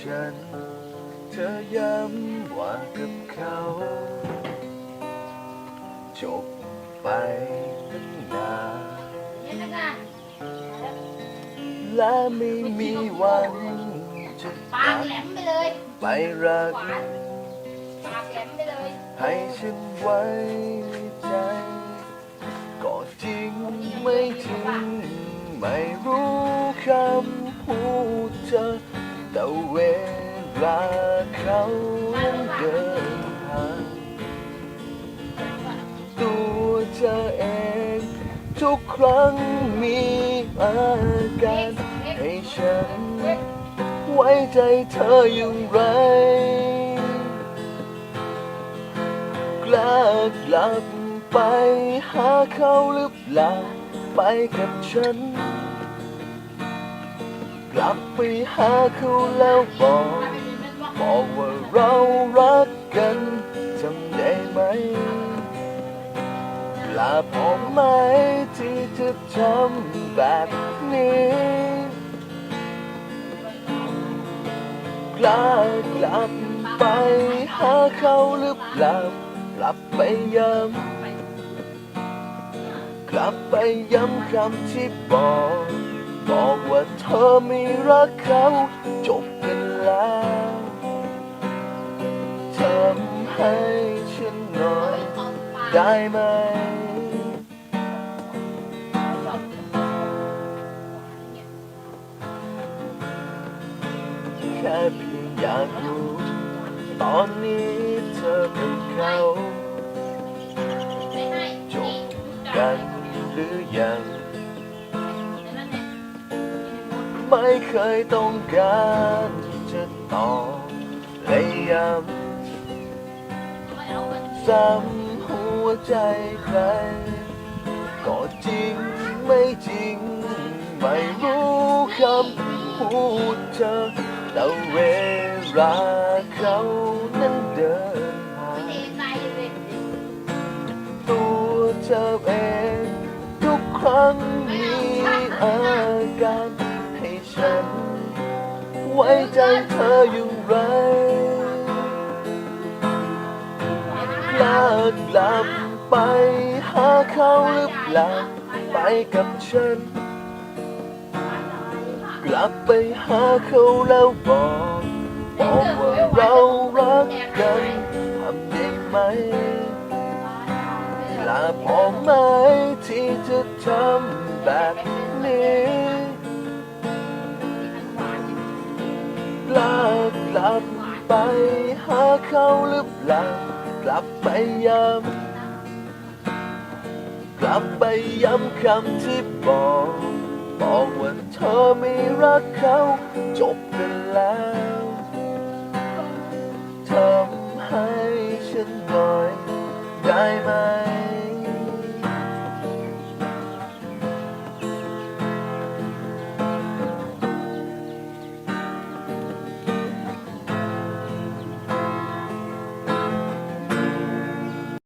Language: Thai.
ฉัน เธอย้ำว่ากับเขา จบไปตั้งนานนี่นะและไม่มีวันจะปากแหลมไปเลยไปรักหวานปากแหลมไปเลย ให้ฉันไว้ในใจก็จริงไม่จริงไม่รู้คำพูดเธอแต่ เวลาเขาเดินทางตัวเธอเอง ทุกครั้งมีอาการให้ฉัน ไว้ใจเธออย่างไรกล้ากลับไปหาเขาหรือเปล่าไปกับฉัน กลับไปหาเขาแล้วบอก บอกว่าเรารักกันจำได้ไหมลาพอไหมที่จะทำแบบนี้ กล้ากลับไปหาเขาหรือเปล่ากลับไปย้ำกลับไปย้ำคำที่บอก บอกว่าเธอไม่รักเขา จบกันแล้วทำให้ฉันหน่อยได้ไหม แค่เพียงอยากรู้ตอนนี้ ไม่เคยต้องการจะตอบและย้ำซ้ำหัวใจใคร ก็จริงไม่จริง ไม่รู้คำพูดเธอแต่เวลาเขานั้นเดิน ให้ฉัน ไว้ใจเธออยู่ไรกล้ากลับไปหาเขาหรือเปล่าไปกับฉัน กลับไปหาเขาแล้วบอกบอกว่าเรารักกันทำได้ไหมลาพอไหมที่จะทำแบบนี้ กลับไปหาเขาหรือเปล่ากลับไปย้ำกลับไปย้ำคำที่บอกบอกว่าเธอไม่รักเขาจบกันแล้วทำให้ฉันหน่อยได้ไหม